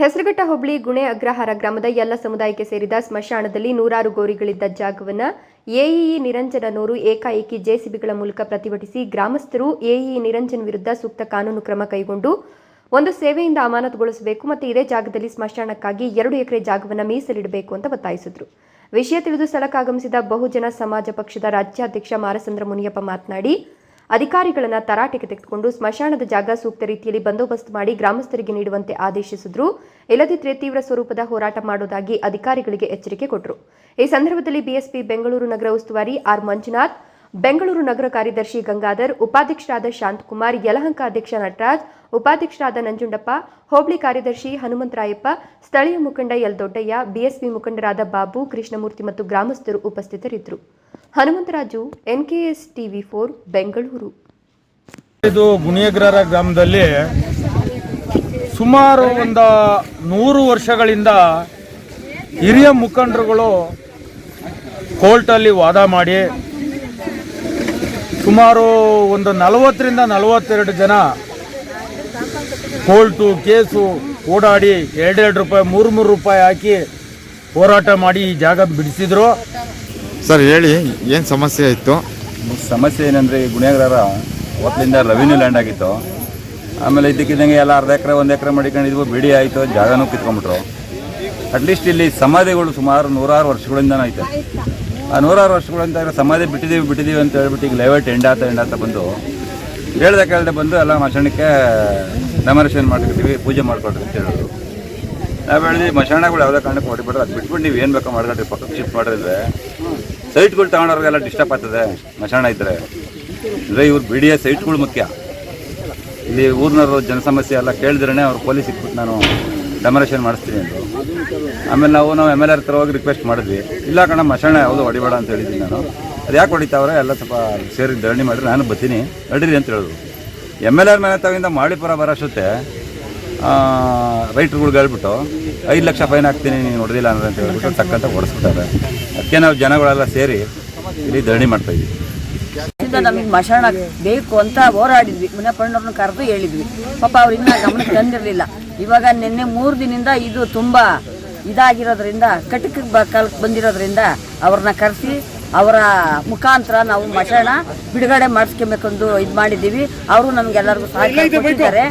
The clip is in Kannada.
ಹೆಸರುಘಟ್ಟ ಹೋಬಳಿ ಗುಣೆ ಅಗ್ರಹಾರ ಗ್ರಾಮದ ಎಲ್ಲ ಸಮುದಾಯಕ್ಕೆ ಸೇರಿದ ಸ್ಮಶಾನದಲ್ಲಿ ನೂರಾರು ಗೋರಿಗಳಿದ್ದ ಜಾಗವನ್ನು ಎಇಇ ನಿರಂಜನನವರು ಏಕಾಏಕಿ ಜೆಸಿಬಿಗಳ ಮೂಲಕ ಪ್ರತಿಭಟಿಸಿ ಗ್ರಾಮಸ್ಥರು ಎಇಇ ನಿರಂಜನ್ ವಿರುದ್ಧ ಸೂಕ್ತ ಕಾನೂನು ಕ್ರಮ ಕೈಗೊಂಡು ಒಂದು ಸೇವೆಯಿಂದ ಅಮಾನತುಗೊಳಿಸಬೇಕು ಮತ್ತು ಇದೇ ಜಾಗದಲ್ಲಿ ಸ್ಮಶಾನಕ್ಕಾಗಿ ಎರಡು ಎಕರೆ ಜಾಗವನ್ನು ಮೀಸಲಿಡಬೇಕು ಅಂತ ಒತ್ತಾಯಿಸಿದರು. ವಿಷಯ ತಿಳಿದು ಸ್ಥಳಕ್ಕಾಗಮಿಸಿದ ಬಹುಜನ ಸಮಾಜ ಪಕ್ಷದ ರಾಜ್ಯಾಧ್ಯಕ್ಷ ಮಾರಸಂದ್ರ ಮುನಿಯಪ್ಪ ಮಾತನಾಡಿ ಅಧಿಕಾರಿಗಳನ್ನ ತರಾಟೆಗೆ ತೆಗೆದುಕೊಂಡು ಸ್ಮಶಾನದ ಜಾಗ ಸೂಕ್ತ ರೀತಿಯಲ್ಲಿ ಬಂದೋಬಸ್ತ್ ಮಾಡಿ ಗ್ರಾಮಸ್ಥರಿಗೆ ನೀಡುವಂತೆ ಆದೇಶಿಸಿದ್ರು. ಇಲ್ಲದಿದ್ದರೆ ತೀವ್ರ ಸ್ವರೂಪದ ಹೋರಾಟ ಮಾಡುವುದಾಗಿ ಅಧಿಕಾರಿಗಳಿಗೆ ಎಚ್ಚರಿಕೆ ಕೊಟ್ಟರು ಈ ಸಂದರ್ಭದಲ್ಲಿ ಬಿಎಸ್ಪಿ ಬೆಂಗಳೂರು ನಗರ ಉಸ್ತುವಾರಿ ಆರ್ ಮಂಜುನಾಥ್ ಬೆಂಗಳೂರು ನಗರ ಕಾರ್ಯದರ್ಶಿ ಗಂಗಾಧರ್, ಉಪಾಧ್ಯಕ್ಷರಾದ ಶಾಂತಕುಮಾರ್, ಯಲಹಂಕ ಅಧ್ಯಕ್ಷ ನಟರಾಜ್, ಉಪಾಧ್ಯಕ್ಷರಾದ ನಂಜುಂಡಪ್ಪ, ಹೋಬಳಿ ಕಾರ್ಯದರ್ಶಿ ಹನುಮಂತರಾಯಪ್ಪ, ಸ್ಥಳೀಯ ಮುಖಂಡ ಎಲ್ ದೊಡ್ಡಯ್ಯ ಬಿಎಸ್ಪಿ ಮುಖಂಡರಾದ ಬಾಬು, ಕೃಷ್ಣಮೂರ್ತಿ ಮತ್ತು ಗ್ರಾಮಸ್ಥರು ಉಪಸ್ಥಿತರಿದ್ದರು. Hanumantharaju, NKS TV four, Bengaluru. ಇದು ಗುಣಿಯಗ್ರರ ಗ್ರಾಮದಲ್ಲಿ ಸುಮಾರು ಒಂದು ನೂರು ವರ್ಷಗಳಿಂದ ಹಿರಿಯ ಮುಖಂಡರುಗಳು ಕೋರ್ಟಲ್ಲಿ ವಾದ ಮಾಡಿ ಸುಮಾರು ಒಂದು ನಲವತ್ತರಿಂದ ನಲವತ್ತೆರಡು ಜನ ಕೋಲ್ಟು ಕೇಸು ಓಡಾಡಿ ಎರಡೆರಡು ರೂಪಾಯಿ ಮೂರು ಮೂರು ರೂಪಾಯಿ ಹಾಕಿ ಹೋರಾಟ ಮಾಡಿ ಈ ಜಾಗ ಬಿಡಿಸಿದ್ರು. ಸರ್ ಹೇಳಿ ಏನು ಸಮಸ್ಯೆ ಇತ್ತು? ಸಮಸ್ಯೆ ಏನಂದರೆ ಈ ಗುಣೇಗಾರ ಅವತ್ತಿಂದ ರೆವಿನ್ಯೂ ಲ್ಯಾಂಡ್ ಆಗಿತ್ತು. ಆಮೇಲೆ ಇದ್ದಕ್ಕಿದ್ದಂಗೆ ಎಲ್ಲ ಅರ್ಧ ಎಕರೆ ಒಂದು ಎಕರೆ ಮಾಡಿಕೊಂಡಿದ್ವು ಬಿಡಿ ಆಯಿತು ಜಾಗನೂ ಕಿತ್ಕೊಂಡ್ಬಿಟ್ರು. ಅಟ್ಲೀಸ್ಟ್ ಇಲ್ಲಿ ಸಮಾಧಿಗಳು ಸುಮಾರು ನೂರಾರು ವರ್ಷಗಳಿಂದನೂ ಐತೆ. ಆ ನೂರಾರು ವರ್ಷಗಳಿಂದ ಇರೋ ಸಮಾಧಿ ಬಿಟ್ಟಿದ್ದೀವಿ ಬಿಟ್ಟಿದ್ದೀವಿ ಅಂತ ಹೇಳ್ಬಿಟ್ಟು ಈಗ ಲೆವೆಟ್ ಎಂಡಾತ ಎಂಡಾತ ಬಂದು ಹೇಳ್ದೆ ಕೇಳ್ದೆ ಬಂದು ಎಲ್ಲ ಮಶಾಣಕ್ಕೆ ಡೆಮರೇಷನ್ ಮಾಡ್ಕೊತೀವಿ ಪೂಜೆ ಮಾಡ್ಕೊಳ್ರಿ ಅಂತ ಹೇಳೋದು ನಾವು ಹೇಳಿದ್ವಿ, ಮಶಾಣಗಳು ಯಾವುದೇ ಕಾರಣಕ್ಕೆ ಹೊಡಿಬಿಟ್ರೆ ಅದು ಬಿಟ್ಬಿಟ್ಟು ನೀವು ಏನು ಬೇಕೋ ಮಾಡ್ಕೊಳ್ರಿ ಪಕ್ಕಕ್ಕೆ ಶಿಫ್ಟ್ ಮಾಡಿದ್ರೆ. ಸೈಟ್ಗಳು ತಗೊಂಡವ್ರಿಗೆಲ್ಲ ಡಿಸ್ಟರ್ಬ್ ಆಗ್ತದೆ, ಮಶಾಣ ಇದ್ದರೆ ಅಂದರೆ ಇವ್ರು ಬಿ ಡಿ ಎ ಸೈಟ್ಗಳು ಮುಖ್ಯ. ಇಲ್ಲಿ ಊರಿನವರು ಜನಸಮಸ್ಯೆ ಎಲ್ಲ ಕೇಳಿದ್ರೇ ಅವ್ರು ಪೊಲೀಸ್ ಇಟ್ಬಿಟ್ಟು ನಾನು ಡೆಮರೇಷನ್ ಮಾಡಿಸ್ತೀನಿ ಅಂತ ಆಮೇಲೆ ನಾವು ನಾವು ಎಂ ಎಲ್ ಆರ್ ಹೋಗಿ ರಿಕ್ವೆಸ್ಟ್ ಮಾಡಿದ್ವಿ. ಇಲ್ಲ ಕಣ ಮಶಾಣ ಯಾವುದು ಹೊಡಿಬೇಡ ಅಂತ ಹೇಳಿದ್ದೀನಿ ನಾನು. ಅದು ಯಾಕೆ ಹೊಡಿತಾವ್ರೆ? ಎಲ್ಲ ಸ್ವಲ್ಪ ಸೇರಿ ಧರಣಿ ಮಾಡಿರಿ ನಾನು ಬರ್ತೀನಿ. ನಡೀರಿ ಅಂತ ಹೇಳಿದ್ರು. ಎಂ ಎಲ್ ಆರ್ ಮೇಲೆ ತಗಿಂದ ಮಾಳಿಪುರ ಬರೋಷ್ಟೊತ್ತೆ ರೈಟ್ರುಗಳ್ಗೆ ಹೇಳ್ಬಿಟ್ಟು, ಐದು ಲಕ್ಷ ಫೈನ್ ಹಾಕ್ತೀನಿ, ನೀನು ಹೊಡೆದಿಲ್ಲ ಅಂದ್ರೆ ಅಂತ ಹೇಳ್ಬಿಟ್ಟು ತಕ್ಕಂತ ಹೊಡೆಸ್ಬಿಟ್ಟಾರೆ ಅದಕ್ಕೆ ನಾವು ಜನಗಳೆಲ್ಲ ಸೇರಿ ಇಲ್ಲಿ ಧರಣಿ ಮಾಡ್ತಾ ಇಂದ ನಮಗೆ ಮಶರಣ ಬೇಕು ಅಂತ ಹೋರಾಡಿದ್ವಿ. ಮುನಿಯಪ್ಪಣ್ಣವ್ರನ್ನ ಕರೆದು ಹೇಳಿದ್ವಿ. ಪಾಪ ಅವ್ರು ಇನ್ನೂ ಗಮನಕ್ಕೆ ತಂದಿರಲಿಲ್ಲ. ಇವಾಗ ನಿನ್ನೆ ಮೂರು ದಿನದಿಂದ ಇದು ತುಂಬ ಇದಾಗಿರೋದ್ರಿಂದ ಕಟಕ ಕಾಲಕ್ಕೆ ಬಂದಿರೋದ್ರಿಂದ ಅವ್ರನ್ನ ಕರೆಸಿ ಅವರ ಮುಖಾಂತರ ನಾವು ಮಶರಣ ಬಿಡುಗಡೆ ಮಾಡಿಸ್ಕೊಬೇಕೊಂದು ಇದು ಮಾಡಿದ್ದೀವಿ. ಅವರು ನಮಗೆಲ್ಲರಿಗೂ ಸಹಕಾರ ಕೊಟ್ಟಿದ್ದಾರೆ.